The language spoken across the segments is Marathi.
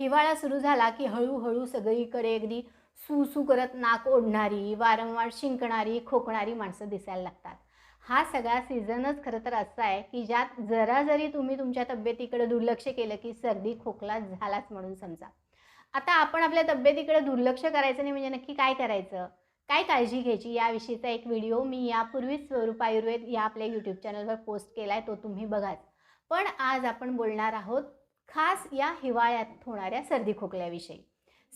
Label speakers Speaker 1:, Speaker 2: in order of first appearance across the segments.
Speaker 1: हिवाळा सुरू झाला की हळूहळू सगळीकडे अगदी सू करत नाक ओढणारी वारंवार शिंकणारी खोकणारी माणसं दिसायला लागतात. हा सगळा सीझनच खरं तर असा आहे की ज्यात जरा जरी तुम्ही तुमच्या तब्येतीकडे दुर्लक्ष केलं की सर्दी खोकला झालाच म्हणून समजा. आता आपण आपल्या तब्येतीकडे दुर्लक्ष करायचं नाही म्हणजे नक्की काय करायचं? काय काळजी घ्यायची? याविषयीचा एक व्हिडिओ मी यापूर्वीच स्वरूप आयुर्वेद या आपल्या यूट्यूब चॅनलवर पोस्ट केला आहे तो तुम्ही बघाच. पण आज आपण बोलणार आहोत खास या हिवाळ्यात होणाऱ्या सर्दी खोकल्याविषयी.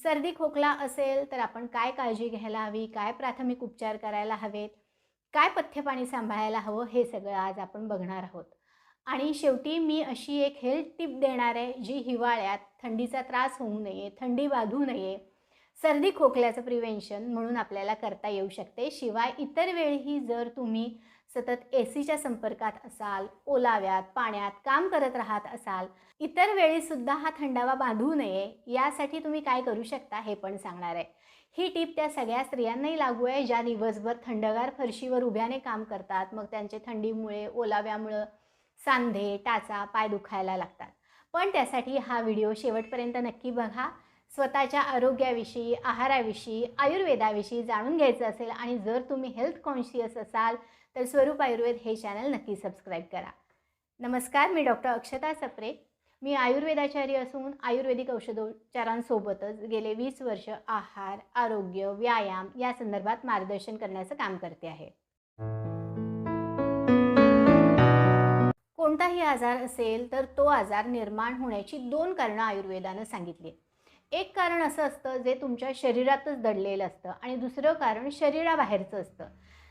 Speaker 1: सर्दी खोकला असेल तर आपण काय काळजी घ्यायला हवी? काय प्राथमिक उपचार करायला हवेत? काय पथ्यपाणी सांभाळायला हवं? हे सगळं आज आपण बघणार आहोत. आणि शेवटी मी अशी एक हेल्थ टिप देणार आहे जी हिवाळ्यात थंडीचा त्रास होऊ नये थंडी वाढू नये सर्दी खोकल्याचं प्रिव्हेन्शन म्हणून आपल्याला करता येऊ शकते. शिवाय इतर वेळीही जर तुम्ही सतत ए सीच्या संपर्कात असाल ओलाव्यात पाण्यात काम करत राहत असाल इतर वेळीसुद्धा हा थंडावा बांधू नये यासाठी तुम्ही काय करू शकता हे पण सांगणार आहे. ही टीप त्या सगळ्या स्त्रियांनाही लागू आहे ज्या दिवसभर थंडगार फरशीवर उभ्याने काम करतात मग त्यांचे थंडीमुळे ओलाव्यामुळं सांधे टाचा पाय दुखायला लागतात. पण त्यासाठी हा व्हिडिओ शेवटपर्यंत नक्की बघा. स्वतःच्या आरोग्याविषयी आहाराविषयी आयुर्वेदाविषयी जाणून घ्यायचं असेल आणि जर तुम्ही हेल्थ कॉन्शियस असाल तर स्वरूप आयुर्वेद हे चॅनल नक्की सबस्क्राईब करा. नमस्कार मी डॉक्टर अक्षता सप्रे मी आयुर्वेदाचार्य असून आयुर्वेदिक औषधोपचारांसोबतच गेले वीस वर्ष आहार आरोग्य व्यायाम या संदर्भात मार्गदर्शन करण्याचं काम करते आहे. कोणताही आजार असेल तर तो आजार निर्माण होण्याची दोन कारणं आयुर्वेदानं सांगितली. एक कारण असं असतं जे तुमच्या शरीरातच दडलेलं असतं आणि दुसरं कारण शरीराबाहेरचं असतं.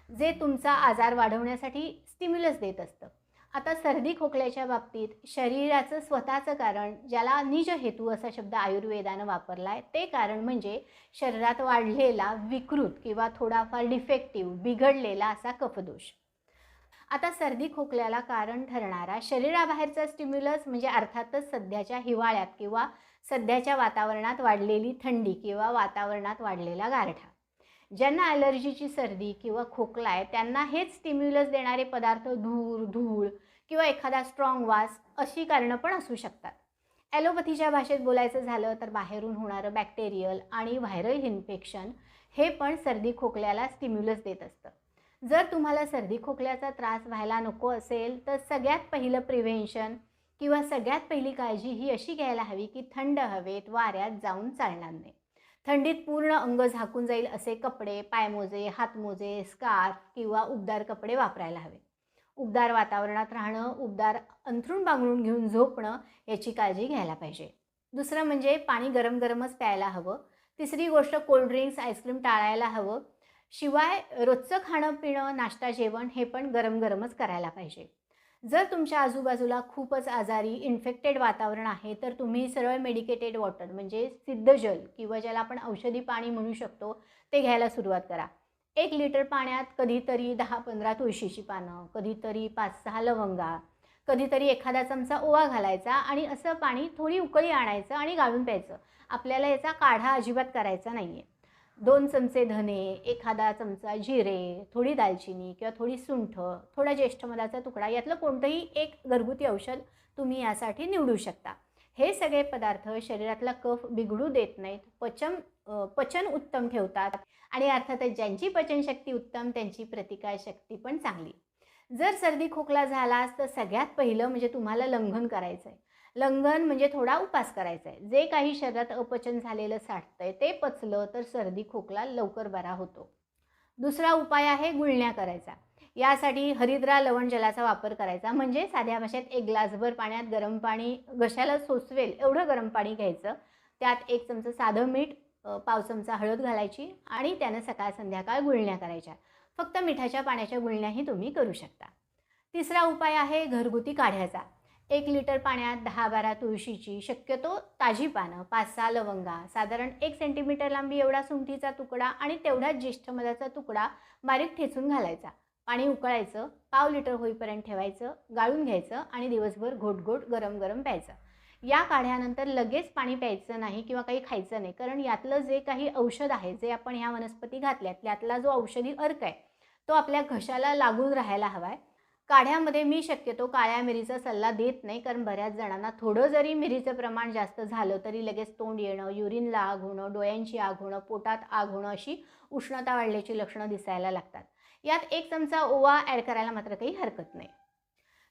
Speaker 1: जे तुमचा आजार वाढवण्यासाठी स्टिम्युलस देत असतं. आता सर्दी खोकल्याच्या बाबतीत शरीराचं स्वतःचं कारण ज्याला निज हेतू असा शब्द आयुर्वेदानं वापरला आहे ते कारण म्हणजे शरीरात वाढलेला विकृत किंवा थोडाफार डिफेक्टिव्ह बिघडलेला असा कफदोष. आता सर्दी खोकल्याला कारण ठरणारा शरीराबाहेरचा स्टिम्युलस म्हणजे अर्थातच सध्याच्या हिवाळ्यात किंवा सध्याच्या वातावरणात वाढलेली थंडी किंवा वातावरणात वाढलेला गारठा. ज्यांना ॲलर्जीची सर्दी किंवा खोकला आहे त्यांना हेच स्टिम्युलस देणारे पदार्थ धूर धूळ किंवा एखादा स्ट्रॉंग वास अशी कारणं पण असू शकतात. ॲलोपथीच्या भाषेत बोलायचं झालं तर बाहेरून होणारं बॅक्टेरियल आणि व्हायरल इन्फेक्शन हे पण सर्दी खोकल्याला स्टिम्युलस देत असतं. जर तुम्हाला सर्दी खोकल्याचा त्रास व्हायला नको असेल तर सगळ्यात पहिलं प्रिव्हेन्शन किंवा सगळ्यात पहिली काळजी ही अशी घ्यायला हवी की थंड हवेत वाऱ्यात जाऊन चालणार नाही. थंडीत पूर्ण अंग झाकून जाईल असे कपडे पायमोजे हातमोजे स्कार्फ किंवा उबदार कपडे वापरायला हवे. उबदार वातावरणात राहणं उबदार अंथरूण बांगरून घेऊन झोपणं याची काळजी घ्यायला पाहिजे. दुसरं म्हणजे पाणी गरम गरमच प्यायला हवं. तिसरी गोष्ट कोल्ड्रिंक्स आईस्क्रीम टाळायला हवं. शिवाय रोजचं खाणं पिणं नाश्ता जेवण हे पण गरम गरमच करायला पाहिजे. जर तुमच्या आजूबाजूला खूपच आजारी इन्फेक्टेड वातावरण आहे तर तुम्ही सरळ मेडिकेटेड वॉटर म्हणजे सिद्ध जल किंवा ज्याला आपण औषधी पाणी म्हणू शकतो ते घ्यायला सुरुवात करा. एक लिटर पाण्यात कधीतरी दहा पंधरा तुळशीची पानं कधीतरी पाच सहा लवंगा कधीतरी एखादा चमचा ओवा घालायचा आणि असं पाणी थोडी उकळी आणायचं आणि गाळून प्यायचं. आपल्याला याचा काढा अजिबात करायचा नाही आहे दोन चमचे धने एखादा चमचा जिरे थोडी दालचिनी किंवा थोडी सुंठ थोडा ज्येष्ठमधाचा तुकडा यातलं कोणतंही एक घरगुती औषध तुम्ही यासाठी निवडू शकता. हे सगळे पदार्थ शरीरातला कफ बिघडू देत नाहीत पचन पचन उत्तम ठेवतात आणि अर्थातच ज्यांची पचनशक्ती उत्तम त्यांची प्रतिकारशक्ती पण चांगली. जर सर्दी खोकला झालास तर सगळ्यात पहिलं म्हणजे तुम्हाला लंघन करायचं आहे लंघन म्हणजे थोडा उपास करायचा आहे जे काही शरीरात अपचन झालेलं साठतंय ते पचलं तर सर्दी खोकला लवकर बरा होतो. दुसरा उपाय आहे गुळण्या करायचा. यासाठी हरिद्रा लवण जलाचा वापर करायचा. म्हणजे साध्या भाषेत एक ग्लासभर पाण्यात गरम पाणी घशाला सोसवेल एवढं गरम पाणी घ्यायचं. त्यात एक चमचा साधं मीठ पाव चमचा हळद घालायची आणि त्यानं सकाळ संध्याकाळ गुळण्या करायच्या. फक्त मिठाच्या पाण्याच्या गुळण्याही तुम्ही करू शकता. तिसरा उपाय आहे घरगुती काढ्याचा. एक लिटर पाण्यात दहा बारा तुळशीची शक्यतो ताजी पानं पाच सहा लवंगा साधारण एक सेंटीमीटर लांबी एवढा सुंठीचा तुकडा आणि तेवढाच ज्येष्ठ मधाचा तुकडा बारीक ठेचून घालायचा. पाणी उकळायचं पाव लिटर होईपर्यंत ठेवायचं गाळून घ्यायचं आणि दिवसभर घोटघोट गरम गरम प्यायचं. या काढ्यानंतर लगेच पाणी प्यायचं नाही किंवा काही खायचं नाही कारण यातलं जे काही औषध आहे जे आपण ह्या वनस्पती घातल्यात त्यातला जो औषधी अर्क आहे तो आपल्या घशाला लागून राहायला हवा आहे काढ्यामध्ये मी शक्यतो काळ्या मिरीचा सल्ला देत नाही कारण बऱ्याच जणांना थोडं जरी मिरीचं प्रमाण जास्त झालं तरी लगेच तोंड येणं युरिनला आग होणं डोळ्यांची आग होणं पोटात आग होणं अशी उष्णता वाढल्याची लक्षणं दिसायला लागतात. यात एक चमचा ओवा ॲड करायला मात्र काही हरकत नाही.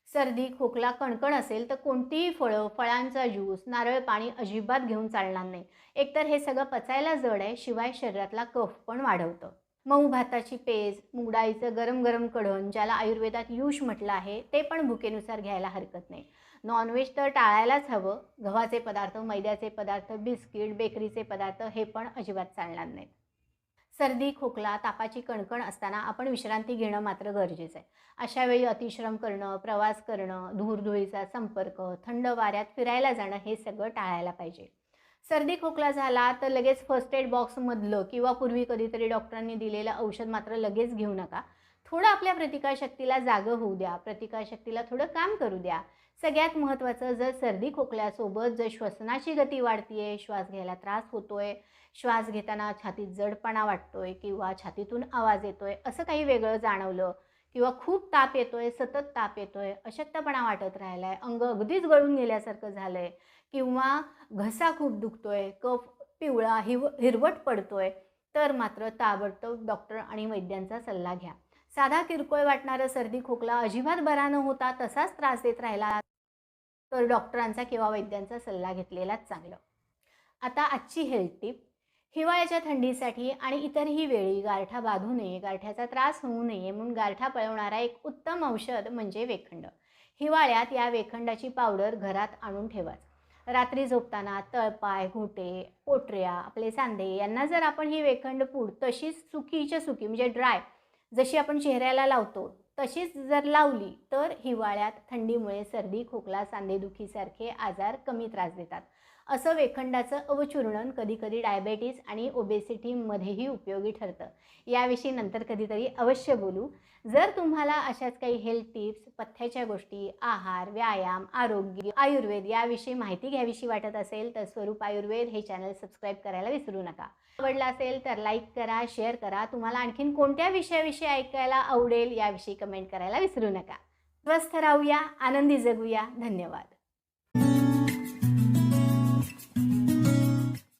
Speaker 1: सर्दी खोकला कणकण असेल तर कोणतीही फळं फळांचा ज्यूस नारळ पाणी अजिबात घेऊन चालणार नाही. एकतर हे सगळं पचायला जड आहे शिवाय शरीरातला कफ पण वाढवतं. मऊ भाताची पेज मुगडाळीचं गरम गरम कढण ज्याला आयुर्वेदात युष म्हटलं आहे ते पण भुकेनुसार घ्यायला हरकत नाही. नॉनव्हेज तर टाळायलाच हवं. गव्हाचे पदार्थ मैद्याचे पदार्थ बिस्किट बेकरीचे पदार्थ हे पण अजिबात चालणार नाहीत. सर्दी खोकला तापाची कणकण असताना आपण विश्रांती घेणं मात्र गरजेचं आहे. अशा वेळी अतिश्रम करणं प्रवास करणं धूरधुळीचा संपर्क थंड वाऱ्यात फिरायला जाणं हे सगळं टाळायला पाहिजे. सर्दी खोकला झाला तर लगेच फर्स्ट एड बॉक्समधलं किंवा पूर्वी कधीतरी डॉक्टरांनी दिलेलं औषध मात्र लगेच घेऊ नका. थोडं आपल्या प्रतिकारशक्तीला जागं होऊ द्या. प्रतिकारशक्तीला थोडं काम करू द्या. सगळ्यात महत्त्वाचं जर सर्दी खोकल्यासोबत जर श्वसनाची गती वाढतीये श्वास घ्यायला त्रास होतोय श्वास घेताना छातीत जडपणा वाटतोय किंवा छातीतून आवाज येतोय असं काही वेगळं जाणवलं किंवा खूप ताप येतोय सतत ताप येतोय अशक्तपणा वाटत राहिला आहे अंग अगदीच गळून गेल्यासारखं झालंय किंवा घसा खूप दुखतोय कफ पिवळा हिव हिरवट पडतोय तर मात्र ताबडतोब डॉक्टर आणि वैद्यांचा सल्ला घ्या. साधा किरकोळ वाटणारं सर्दी खोकला अजिबात बरा न होता तसाच त्रास देत राहिला तर डॉक्टरांचा किंवा वैद्यांचा सल्ला घेतलेलाच चांगलं. आता आजची हेल्थ टिप हिवाळ्याच्या थंडीसाठी आणि इतरही वेळी गारठा बांधू नये गारठ्याचा त्रास होऊ नये म्हणून गारठा पळवणारा एक उत्तम औषध म्हणजे वेखंड. हिवाळ्यात या वेखंडाची पावडर घरात आणून ठेवाच रात्री झोपताना तळपाय घोटे पोटऱ्या आपले सांधे यांना जर आपण ही वेखंड पूड तशीच सुकीच्या सुकी म्हणजे ड्राय जशी आपण चेहऱ्याला लावतो तशीच जर लावली तर हिवाळ्यात थंडीमुळे सर्दी खोकला सांधेदुखीसारखे आजार कमी त्रास देतात. असं वेखंडाचं अवचूर्णन कधीकधी डायबेटीस आणि ओबेसिटीमध्येही उपयोगी ठरतं. याविषयी नंतर कधीतरी अवश्य बोलू. जर तुम्हाला अशाच काही हेल्थ टिप्स पथ्याच्या गोष्टी आहार व्यायाम आरोग्य आयुर्वेद याविषयी माहिती घ्यावीशी वाटत असेल तर स्वरूप आयुर्वेद हे चॅनल सबस्क्राईब करायला विसरू नका. आवडला असेल तर लाईक करा शेअर करा. तुम्हाला आणखीन कोणत्या विषयाविषयी ऐकायला आवडेल याविषयी कमेंट करायला विसरू नका. स्वस्थ राहूया आनंदी जगूया. धन्यवाद.